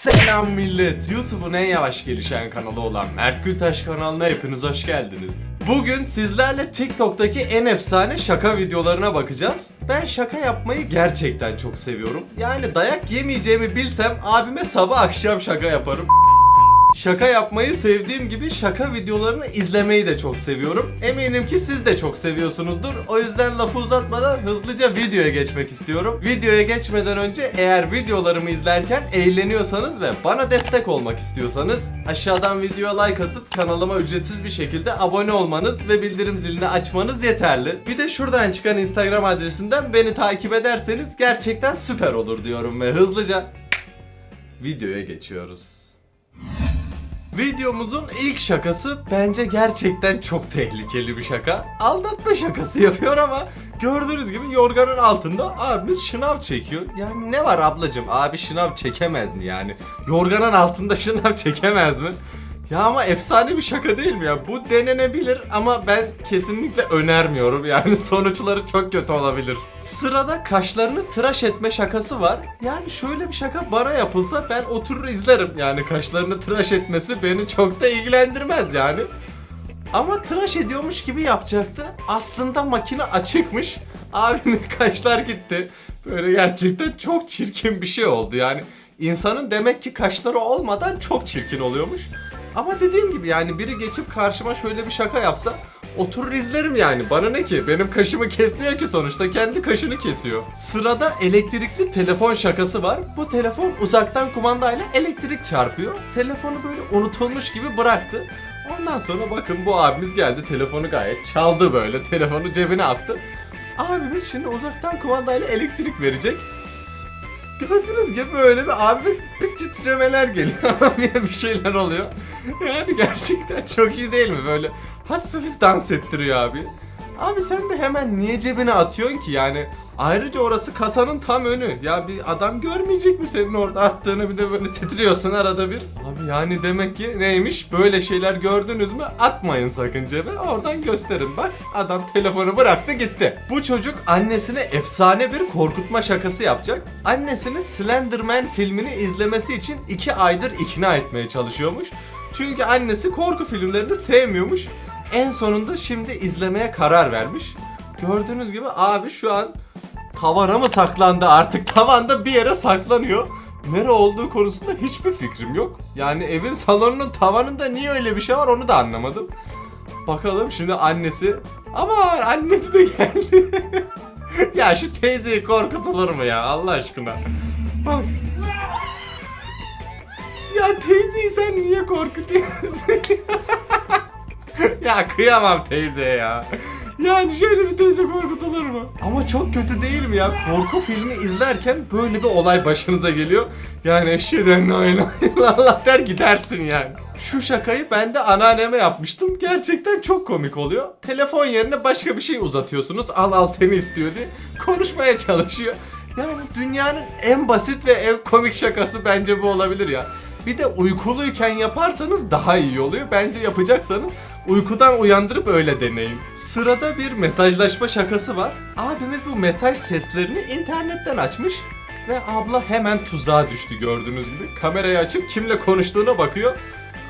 Selam millet. YouTube'un en yavaş gelişen kanalı olan Mert Gültaş kanalına hepiniz hoş geldiniz. Bugün sizlerle TikTok'taki en efsane şaka videolarına bakacağız. Ben şaka yapmayı gerçekten çok seviyorum. Yani dayak yemeyeceğimi bilsem abime sabah akşam şaka yaparım. Şaka yapmayı sevdiğim gibi şaka videolarını izlemeyi de çok seviyorum. Eminim ki siz de çok seviyorsunuzdur. O yüzden lafı uzatmadan hızlıca videoya geçmek istiyorum. Videoya geçmeden önce eğer videolarımı izlerken eğleniyorsanız ve bana destek olmak istiyorsanız aşağıdan videoya like atıp kanalıma ücretsiz bir şekilde abone olmanız ve bildirim zilini açmanız yeterli. Bir de şuradan çıkan Instagram adresinden beni takip ederseniz gerçekten süper olur diyorum ve hızlıca videoya geçiyoruz. Videomuzun ilk şakası bence gerçekten çok tehlikeli bir şaka. Aldatma şakası yapıyor ama gördüğünüz gibi yorganın altında abimiz şınav çekiyor. Yani ne var ablacım abi şınav çekemez mi yani? Yorganın altında şınav çekemez mi? Ya ama efsane bir şaka değil mi ya? Bu denenebilir ama ben kesinlikle önermiyorum. Yani sonuçları çok kötü olabilir. Sırada kaşlarını tıraş etme şakası var. Yani şöyle bir şaka bana yapılsa ben oturur izlerim. Yani kaşlarını tıraş etmesi beni çok da ilgilendirmez yani. Ama tıraş ediyormuş gibi yapacaktı. Aslında makine açıkmış. Abimin kaşlar gitti. Böyle gerçekten çok çirkin bir şey oldu yani. İnsanın demek ki kaşları olmadan çok çirkin oluyormuş. Ama dediğim gibi yani biri geçip karşıma şöyle bir şaka yapsa oturur izlerim yani. Bana ne ki? Benim kaşımı kesmiyor ki sonuçta. Kendi kaşını kesiyor. Sırada elektrikli telefon şakası var. Bu telefon uzaktan kumandayla elektrik çarpıyor. Telefonu böyle unutulmuş gibi bıraktı. Ondan sonra bakın bu abimiz geldi telefonu gayet çaldı böyle telefonu cebine attı. Abimiz şimdi uzaktan kumandayla elektrik verecek. Gördüğünüz gibi böyle bir abi bir titremeler geliyor abiye bir şeyler oluyor. Yani gerçekten çok iyi değil mi böyle hafif hafif dans ettiriyor abi. Abi sen de hemen niye cebine atıyorsun ki yani ayrıca orası kasanın tam önü ya bir adam görmeyecek mi senin orada attığını bir de böyle titriyorsun arada bir. Abi yani demek ki neymiş böyle şeyler gördünüz mü atmayın sakın cebe oradan gösterin bak adam telefonu bıraktı gitti. Bu çocuk annesine efsane bir korkutma şakası yapacak. Annesini Slenderman filmini izlemesi için 2 aydır ikna etmeye çalışıyormuş. Çünkü annesi korku filmlerini sevmiyormuş. En sonunda şimdi izlemeye karar vermiş. Gördüğünüz gibi abi şu an tavana mı saklandı artık tavanda bir yere saklanıyor. Nere olduğu konusunda hiçbir fikrim yok. Yani evin salonunun tavanında niye öyle bir şey var onu da anlamadım. Bakalım şimdi annesi. Ama annesi de geldi. ya şu teyzeyi korkutulur mu ya Allah aşkına. Bak. Ya teyzeyi sen niye korkutuyorsun? ya kıyamam teyzeye ya. Yani şöyle bir teyze korkutulur mu? Ama çok kötü değil mi ya? Korku filmi izlerken böyle bir olay başınıza geliyor. Yani ilahe illallah der gidersin yani. Şu şakayı ben de anneanneme yapmıştım. Gerçekten çok komik oluyor. Telefon yerine başka bir şey uzatıyorsunuz. Al al seni istiyor diye. Konuşmaya çalışıyor. Yani dünyanın en basit ve en komik şakası bence bu olabilir ya. Bir de uykuluyken yaparsanız daha iyi oluyor. Bence yapacaksanız uykudan uyandırıp öyle deneyin. Sırada bir mesajlaşma şakası var. Abimiz bu mesaj seslerini internetten açmış. Ve abla hemen tuzağa düştü gördüğünüz gibi. Kamerayı açıp kimle konuştuğuna bakıyor.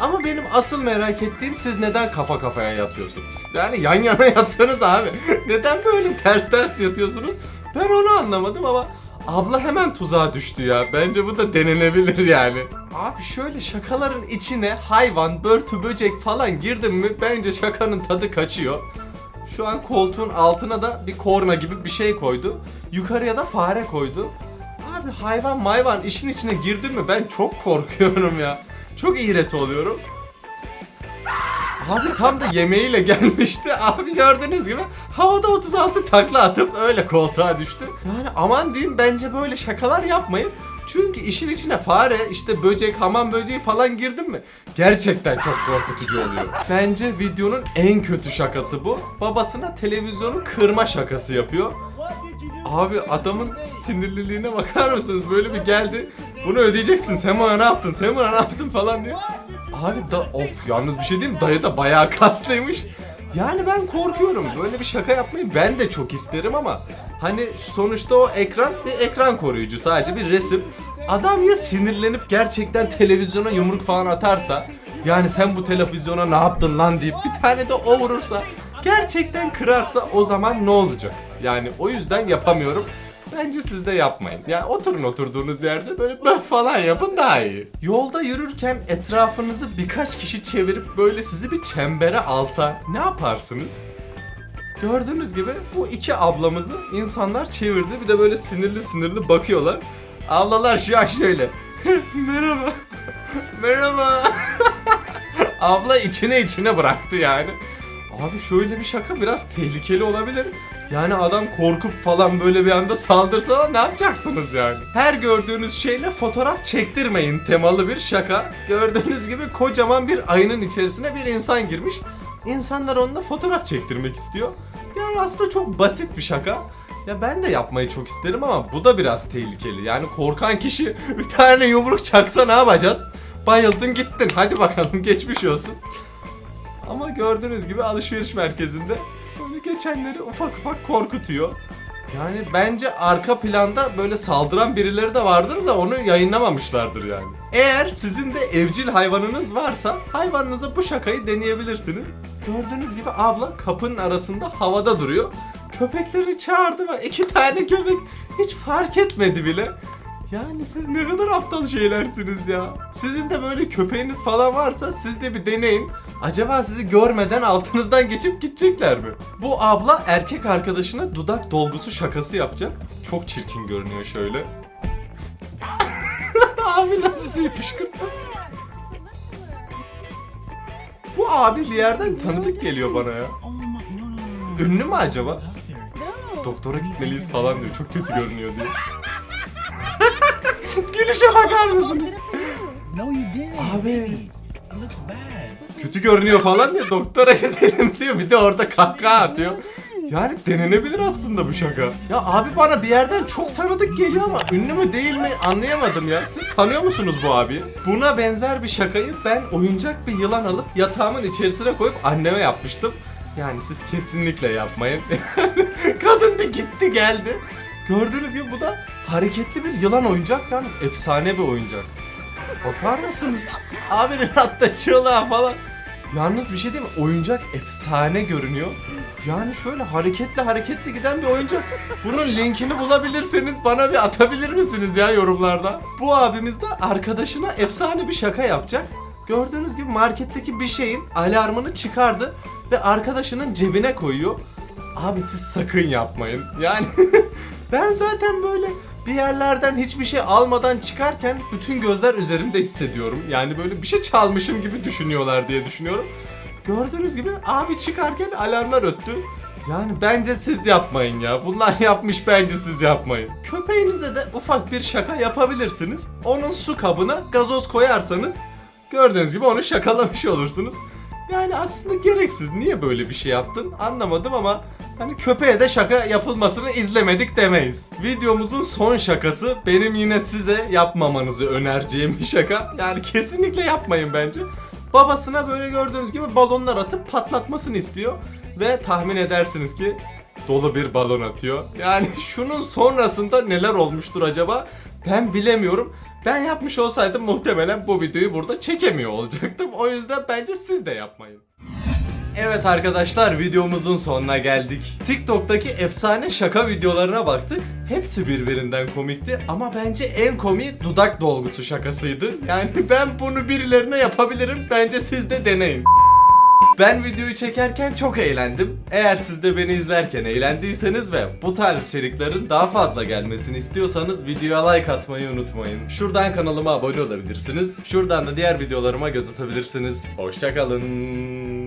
Ama benim asıl merak ettiğim siz neden kafa kafaya yatıyorsunuz? Yani yan yana yatsanız abi. neden böyle ters ters yatıyorsunuz? Ben onu anlamadım ama abla hemen tuzağa düştü ya. Bence bu da denenebilir yani. Abi şöyle şakaların içine hayvan, börtü, böcek falan girdim mi bence şakanın tadı kaçıyor. Şu an koltuğun altına da bir korna gibi bir şey koydu. Yukarıya da fare koydu. Abi hayvan mayvan işin içine girdin mi ben çok korkuyorum ya. Çok iğreti oluyorum. Abi tam da yemeğiyle gelmişti. Abi gördüğünüz gibi havada 36 takla atıp öyle koltuğa düştü. Yani aman diyeyim bence böyle şakalar yapmayın. Çünkü işin içine fare, işte böcek, hamam böceği falan girdin mi? Gerçekten çok korkutucu oluyor. Bence videonun en kötü şakası bu. Babasına televizyonu kırma şakası yapıyor. Abi adamın sinirliliğine bakar mısınız? Böyle bir geldi. Bunu ödeyeceksin. Bana ne yaptın? Bana ne yaptın falan diye. Abi da of yalnız bir şey diyeyim? Dayı da bayağı kaslıymış. Yani ben korkuyorum. Böyle bir şaka yapmayı ben de çok isterim ama hani sonuçta o ekran bir ekran koruyucu. Sadece bir resim. Adam ya sinirlenip gerçekten televizyona yumruk falan atarsa yani sen bu televizyona ne yaptın lan deyip bir tane de o vurursa gerçekten kırarsa o zaman ne olacak? Yani o yüzden yapamıyorum. Bence siz de yapmayın. Yani oturun oturduğunuz yerde böyle böh falan yapın daha iyi. Yolda yürürken etrafınızı birkaç kişi çevirip böyle sizi bir çembere alsa ne yaparsınız? Gördüğünüz gibi bu iki ablamızı insanlar çevirdi. Bir de böyle sinirli sinirli bakıyorlar. Ablalar şu an şöyle. Merhaba. Merhaba. Abla içine içine bıraktı yani. Abi şöyle bir şaka biraz tehlikeli olabilir. Yani adam korkup falan böyle bir anda saldırsa ne yapacaksınız yani? Her gördüğünüz şeyle fotoğraf çektirmeyin temalı bir şaka. Gördüğünüz gibi kocaman bir ayının içerisine bir insan girmiş. İnsanlar onunla fotoğraf çektirmek istiyor. Yani aslında çok basit bir şaka. Ya ben de yapmayı çok isterim ama bu da biraz tehlikeli. Yani korkan kişi bir tane yumruk çaksa ne yapacağız? Bayıldın gittin. Hadi bakalım geçmiş olsun. Ama gördüğünüz gibi alışveriş merkezinde böyle geçenleri ufak ufak korkutuyor. Yani bence arka planda böyle saldıran birileri de vardır da onu yayınlamamışlardır yani. Eğer sizin de evcil hayvanınız varsa hayvanınıza bu şakayı deneyebilirsiniz. Gördüğünüz gibi abla kapının arasında havada duruyor. Köpekleri çağırdı ve iki tane köpek hiç fark etmedi bile. Yani siz ne kadar aptal şeylersiniz ya. Sizin de böyle köpeğiniz falan varsa siz de bir deneyin. Acaba sizi görmeden altınızdan geçip gidecekler mi? Bu abla erkek arkadaşına dudak dolgusu şakası yapacak. Çok çirkin görünüyor şöyle. Abi nasıl suyu fışkırttı? Bu abi bir yerden tanıdık geliyor bana ya. Ünlü mü acaba? Doktora gitmeliyiz falan diyor. Çok kötü görünüyor diye. Gülüşe bakar mısınız? Abi. Kötü görünüyor falan diyor. Doktora gidelim diyor. Bir de orada kahkaha atıyor. Yani denenebilir aslında bu şaka. Ya abi bana bir yerden çok tanıdık geliyor ama ünlü mü değil mi anlayamadım ya. Siz tanıyor musunuz bu abi? Buna benzer bir şakayı ben oyuncak bir yılan alıp yatağımın içerisine koyup anneme yapmıştım. Yani siz kesinlikle yapmayın. Kadın bir gitti geldi. Gördüğünüz gibi bu da hareketli bir yılan oyuncak. Yalnız efsane bir oyuncak. Bakar mısınız? Abinin hatta çığlığa falan. Yalnız bir şey değil mi? Oyuncak efsane görünüyor. Yani şöyle hareketli hareketli giden bir oyuncak. Bunun linkini bulabilirseniz bana bir atabilir misiniz ya yorumlarda? Bu abimiz de arkadaşına efsane bir şaka yapacak. Gördüğünüz gibi marketteki bir şeyin alarmını çıkardı ve arkadaşının cebine koyuyor. Abi siz sakın yapmayın. Yani ben zaten böyle bir yerlerden hiçbir şey almadan çıkarken bütün gözler üzerimde hissediyorum. Yani böyle bir şey çalmışım gibi düşünüyorlar diye düşünüyorum. Gördüğünüz gibi abi çıkarken alarmlar öttü. Yani bence siz yapmayın ya. Bunlar yapmış bence siz yapmayın. Köpeğinize de ufak bir şaka yapabilirsiniz. Onun su kabına gazoz koyarsanız gördüğünüz gibi onu şakalamış olursunuz. Yani aslında gereksiz. Niye böyle bir şey yaptın anlamadım ama hani köpeğe de şaka yapılmasını izlemedik demeyiz. Videomuzun son şakası benim yine size yapmamanızı önereceğim bir şaka. Yani kesinlikle yapmayın bence. Babasına böyle gördüğünüz gibi balonlar atıp patlatmasını istiyor. Ve tahmin edersiniz ki dolu bir balon atıyor. Yani şunun sonrasında neler olmuştur acaba? Ben bilemiyorum. Ben yapmış olsaydım muhtemelen bu videoyu burada çekemiyor olacaktım. O yüzden bence siz de yapmayın. Evet arkadaşlar videomuzun sonuna geldik. TikTok'taki efsane şaka videolarına baktık. Hepsi birbirinden komikti ama bence en komiği dudak dolgusu şakasıydı. Yani ben bunu birilerine yapabilirim. Bence siz de deneyin. Ben videoyu çekerken çok eğlendim. Eğer siz de beni izlerken eğlendiyseniz ve bu tarz içeriklerin daha fazla gelmesini istiyorsanız videoya like atmayı unutmayın. Şuradan kanalıma abone olabilirsiniz. Şuradan da diğer videolarıma göz atabilirsiniz. Hoşçakalın.